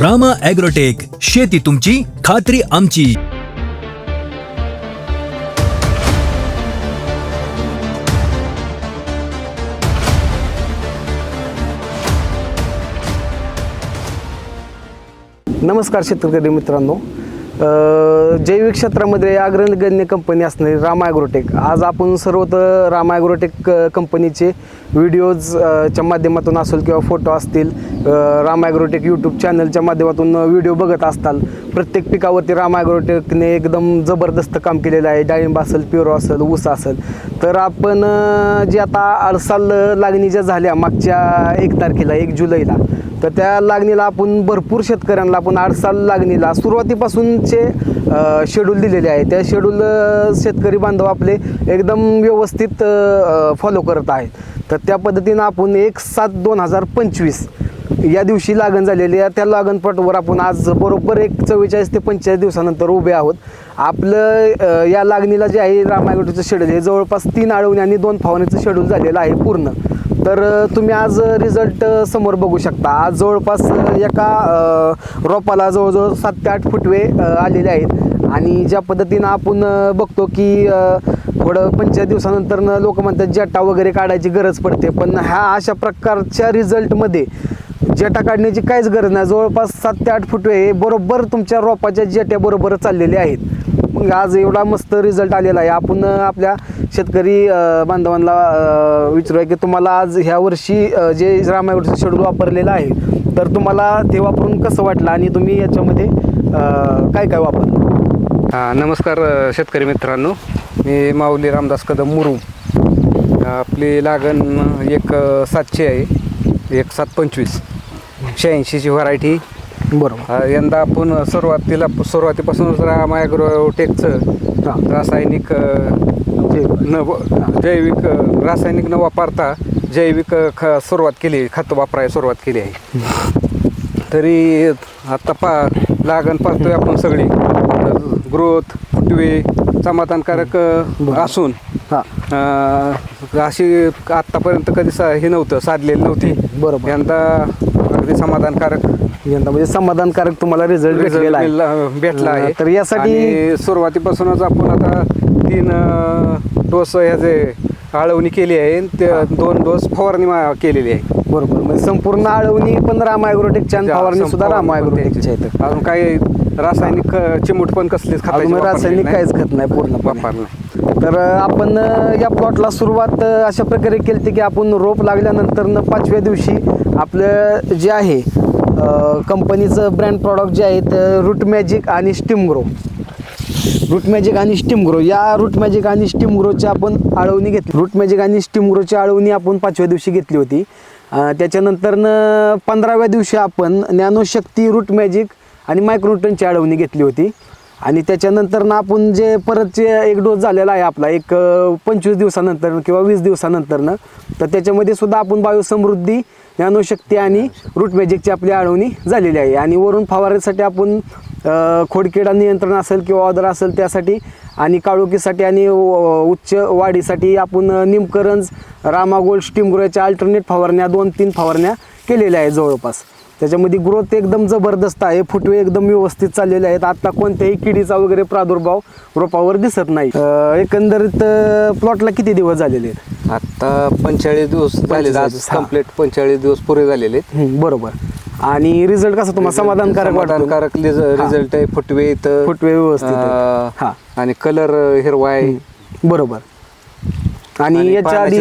Rama agrotech शेती तुमची खात्री आमची. नमस्कार शेतकरी मित्रांनो. जैविक क्षेत्रामध्ये अग्रगण्य कंपनी असणारी राम ॲग्रोटेक आज आपण सर्वत्र राम ॲग्रोटेक कंपनीचे व्हिडिओजच्या माध्यमातून असेल किंवा फोटो असतील राम ॲग्रोटेक यूट्यूब चॅनलच्या माध्यमातून व्हिडिओ बघत असताल प्रत्येक पिकावरती राम ॲग्रोटेकने एकदम जबरदस्त काम केलेलं आहे. डाळिंब असेल प्युरो असेल ऊस असेल. तर आपण जे आता अडसाल लागणी ज्या झाल्या मागच्या एक तारखेला एक जुलैला तर त्या लागणीला आपण भरपूर शेतकऱ्यांना आपण आडसाल लागणीला सुरुवातीपासूनचे शेड्यूल दिलेले आहे त्या शेड्यूल शेतकरी बांधव आपले एकदम व्यवस्थित फॉलो करत आहेत. तर त्या पद्धतीनं आपण एक सात दोन हजार पंचवीस या दिवशी लागण झालेली आहे. त्या लागणपटवर आपण आज बरोबर एक चव्वेचाळीस ते पंचेचाळीस दिवसानंतर उभे आहोत. आपलं या लागणीला जे आहे रामायगडचं शेड्यूल हे जवळपास तीन आळवणी आणि दोन फवारणीचं शेड्यूल झालेलं आहे पूर्ण. तर तुम्ही आज रिझल्ट समोर बघू शकता. आज जवळपास एका रोपाला जवळजवळ सात ते आठ फुटवे आलेले आहेत. आणि ज्या पद्धतीनं आपण बघतो की थोडं पंचवीस दिवसानंतर लोक म्हणतात जटा वगैरे काढायची गरज पडते. पण ह्या अशा प्रकारच्या रिझल्टमध्ये जेटा काढण्याची काहीच गरज नाही. जवळपास सात ते आठ फुटवे हे बरोबर तुमच्या रोपाच्या जेट्याबरोबर चाललेले आहेत. मग आज एवढा मस्त रिझल्ट आलेला आहे. आपण आपल्या शेतकरी बांधवांना विचारूया की तुम्हाला आज ह्या वर्षी जे रामायगडचं शेड्यूल वापरलेलं आहे तर तुम्हाला ते वापरून कसं वाटलं आणि तुम्ही याच्यामध्ये काय काय वापरलं? हां नमस्कार शेतकरी मित्रांनो. मी माऊली रामदास कदम मुरू आपली लागण एक सातशे आहे. एक सात पंचवीस. शहाऐंशीची व्हरायटी. बरोबर. यंदा आपण सुरुवातीला सुरुवातीपासूनच रामायग्रोटेकचं हां. रासायनिक अ, न जैविक अ, रासायनिक न वापरता जैविक अ, ख सुरुवात केली खत वापरायला सुरुवात केली आहे. तरी आता पा लागण पाहतोय आपण सगळी. ग्रोथ फुटवे समाधानकारक अ, असून हां. अ, अशी आत्तापर्यंत कधी सा हे नव्हतं साधलेली नव्हती. बरोबर. यंदा अगदी समाधानकारक. यंदा म्हणजे समाधानकारक तुम्हाला रिझल्ट भेटलेला आहे. भेटला आहे. तर यासाठी आणि सुरुवातीपासूनच आपण आता तीन अ, डोस ह्याचे आळवणी केली आहे आणि ते दोन डोस फवारणी मा- केलेली आहे. बरोबर म्हणजे संपूर्ण आळवणी पण राम ॲग्रोटेकच्या आणि फवारणी सुद्धा राम ॲग्रोटेकच्या आहेत. अजून काही रासायनिक अ, चिमूट पण कसलीच खताची अजून वापरलेली रासायनिक नाही. काहीच खत नाही पूर्ण वापरलं तर अ, आपण अ, या प्लॉटला सुरुवात अ, अशा प्रकारे केली होती की आपण रोप लागल्यानंतर न पाचव्या दिवशी आपलं जे आहे कंपनीचं ब्रँड प्रॉडक्ट जे आहे तर रूट मॅजिक आणि स्टीम ग्रो रूट मॅजिक आणि स्टीम ग्रो या रूट मॅजिक आणि स्टीम ग्रोची आपण आळवणी घेतली. रूट मॅजिक आणि स्टीम ग्रोची आळवणी आपण पाचव्या दिवशी घेतली होती. त्याच्यानंतरनं त्याच्यानंतर न पंधराव्या दिवशी आपण ज्ञानोशक्ती रूट मॅजिक आणि मायक्रोन्यूटनची आळवणी घेतली होती. आणि त्याच्यानंतर ना आपण जे परतचे एक डोस झालेला आहे आपला एक पंचवीस दिवसानंतर किंवा वीस दिवसानंतरनं तर त्याच्यामध्ये सुद्धा आपण बायोसमृद्धी ज्ञानशक्ती आणि रूट मॅजिकची आपली अडवणी झालेली आहे. आणि वरून फवारणीसाठी आपण खोडकिडा नियंत्रण असेल किंवा ऑदर असेल त्यासाठी आणि काळोखीसाठी आणि उच्च वाढीसाठी आपण निमकरंज रामागोल्ड गोल्ड ग्रोच्या अल्टरनेट फवारण्या दोन तीन फवारण्या केलेल्या आहे जवळपास. त्याच्यामध्ये ग्रोथ एकदम जबरदस्त आहे. फुटवे एकदम व्यवस्थित चाललेले आहेत. आता कोणत्याही किडीचा वगैरे प्रादुर्भाव रोपावर दिसत नाही. एकंदरीत प्लॉटला किती दिवस झालेले आहेत? आता पंचेचाळीस दिवस झाले आज 45. कंप्लीट पंचेचाळीस दिवस पुरे झालेले बरोबर. आणि रिझल्ट कसा तुम्हाला? समाधानकारक समाधानकारक रिझल्ट आहे. फुटवे इथं. फुटवे व्यवस्थित हा. आणि कलर हिरवा आहे. बरोबर. आणि याच्या आधी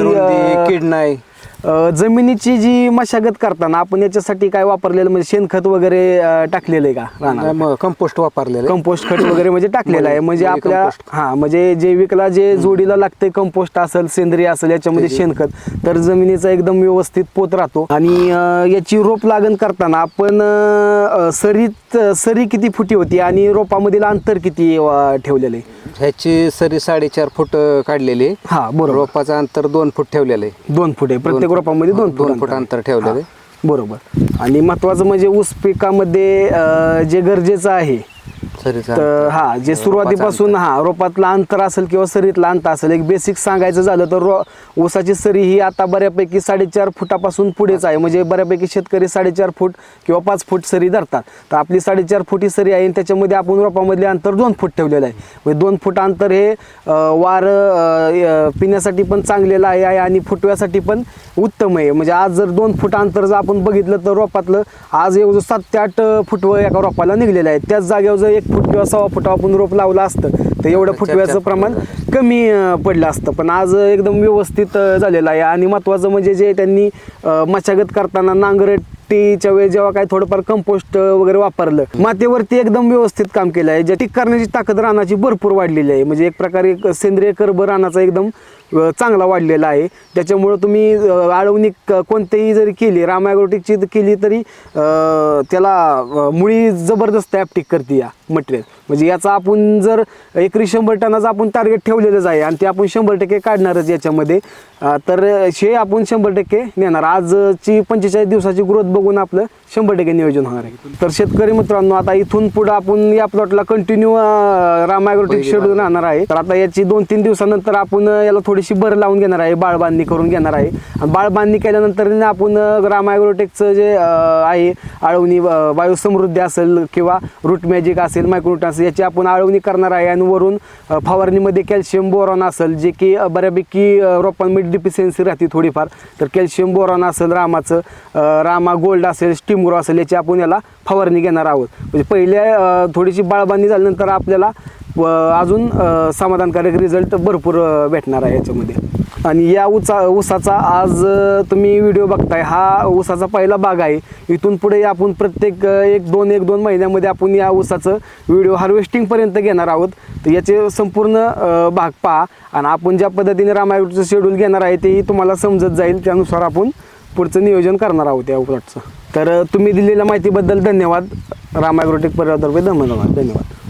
कीड नाही. जमिनीची जी मशागत करताना आपण याच्यासाठी काय वापरलेलं म्हणजे शेणखत वगैरे टाकलेलं आहे का कंपोस्ट वापरलेलं आहे. कंपोस्ट खत वगैरे म्हणजे टाकलेलं आहे. म्हणजे म्हणजे आपल्या. हा म्हणजे जैविकला जे जोडीला लागते कंपोस्ट असेल सेंद्रिय असेल याच्यामध्ये शेणखत तर जमिनीचा एकदम व्यवस्थित पोत राहतो. आणि अ, याची रोप लागण करताना आपण अ, सरीत सरी किती फुटी होती आणि रोपामधील अंतर किती अ, ठेवलेलं आहे ह्याची सरी साडेचार फूट अं, काढलेली. आहे. हा बरोबर. रोपाचं अंतर दोन फूट ठेवलेलं आहे. दोन फुट आहे. प्रत्येक फूट- रोपामध्ये दोन दोन फूट अंतर ठेवलेलं आहे. बरोबर आणि महत्वाचं म्हणजे ऊस पिकामध्ये जे गरजेचं आहे तर हा जे सुरुवातीपासून हा रोपातलं अंतर असेल किंवा सरीतलं अंतर असेल एक बेसिक सांगायचं झालं तर रो ऊसाची सरी ही आता बऱ्यापैकी साडेचार फुटापासून पुढेच आहे. म्हणजे बऱ्यापैकी शेतकरी साडेचार फूट किंवा पाच फूट सरी धरतात. तर आपली साडेचार फूट ही सरी आहे आणि त्याच्यामध्ये आपण रोपामधले अंतर दोन फूट ठेवलेलं आहे. म्हणजे दोन फूट अंतर हे वार पिण्यासाठी पण चांगलेलं आहे आहे आणि फुटव्यासाठी पण उत्तम आहे. म्हणजे आज जर दोन फूट अंतर जर आपण बघितलं तर रोपातलं आज एवढं सात ते आठ फुटवं एका रोपाला निघलेलं आहे. त्याच जागेवर जर एक फूट किंवा सव्वा फुट आपण रोप लावलं असतं तर एवढं फुटव्याचं प्रमाण कमी पडलं असतं. पण आज एकदम व्यवस्थित झालेलं आहे. आणि महत्त्वाचं म्हणजे जे त्यांनी मशागत करताना नांगरटीच्या वेळी जेव्हा काय थोडंफार कंपोस्ट वगैरे वापरलं मातेवरती एकदम व्यवस्थित काम केलं आहे. ज्या टिक करण्याची ताकद रानाची भरपूर वाढलेली आहे. म्हणजे एक प्रकारे सेंद्रिय कर्ब रानाचा एकदम चांगला वाढलेला आहे. त्याच्यामुळं तुम्ही आळवणी कोणतीही जरी केली रामायग्रोटिकची केली तरी त्याला मुळी जबरदस्त ॲप्टिक करते या मटेरियल म्हणजे याचा आपण जर एकरी शंभर टनाचं आपण टार्गेट ठेवलेलंच आहे आणि ते आपण शंभर टक्के काढणारच याच्यामध्ये तर हे आपण शंभर टक्के नेणार. आजची पंचेचाळीस दिवसाची ग्रोथ बघून आपलं शंभर टक्के नियोजन होणार आहे. तर शेतकरी मित्रांनो आता इथून पुढं आपण या प्लॉटला कंटिन्यू रामायग्रोटिक शेड्यूल राहणार आहे. तर आता याची दोन तीन दिवसानंतर आपण याला थोडीशी भर लावून घेणार आहे बाळबांधणी करून घेणार आहे. आणि बाळबांधणी केल्यानंतर ना आपण रामायग्रोटेकचं जे आहे आळवणी वायुसमृद्धी असेल किंवा रूट मॅजिक असेल मायक्रोट असेल याची आपण आळवणी करणार आहे. आणि वरून फवारणीमध्ये कॅल्शियम बोरॉन असेल जे की बऱ्यापैकी अं, रोपांमध्ये डिफिशियन्सी राहते थोडीफार. तर कॅल्शियम बोरॉन असेल रामाचं रामा गोल्ड असेल स्टीमग्रो असेल याची आपण याला फवारणी घेणार आहोत. म्हणजे पहिले थोडीशी बाळबांधणी झाल्यानंतर आपल्याला व अजून समाधानकारक रिझल्ट भरपूर भेटणार आहे याच्यामध्ये. आणि या उचा ऊसाचा आज तुम्ही व्हिडिओ बघताय हा ऊसाचा पहिला भाग आहे. इथून पुढे आपण प्रत्येक एक दोन एक दोन महिन्यामध्ये आपण या ऊसाचं व्हिडिओ हार्वेस्टिंगपर्यंत घेणार आहोत. तर याचे संपूर्ण भाग पहा. आणि आपण ज्या पद्धतीने रामायणचं शेड्यूल घेणार आहे तेही तुम्हाला समजत जाईल. त्यानुसार आपण पुढचं नियोजन करणार आहोत या प्लॉटचं तर तुम्ही दिलेल्या माहितीबद्दल धन्यवाद. रामायग्रोटेक परिवारतर्फे धन्यवाद. धन्यवाद.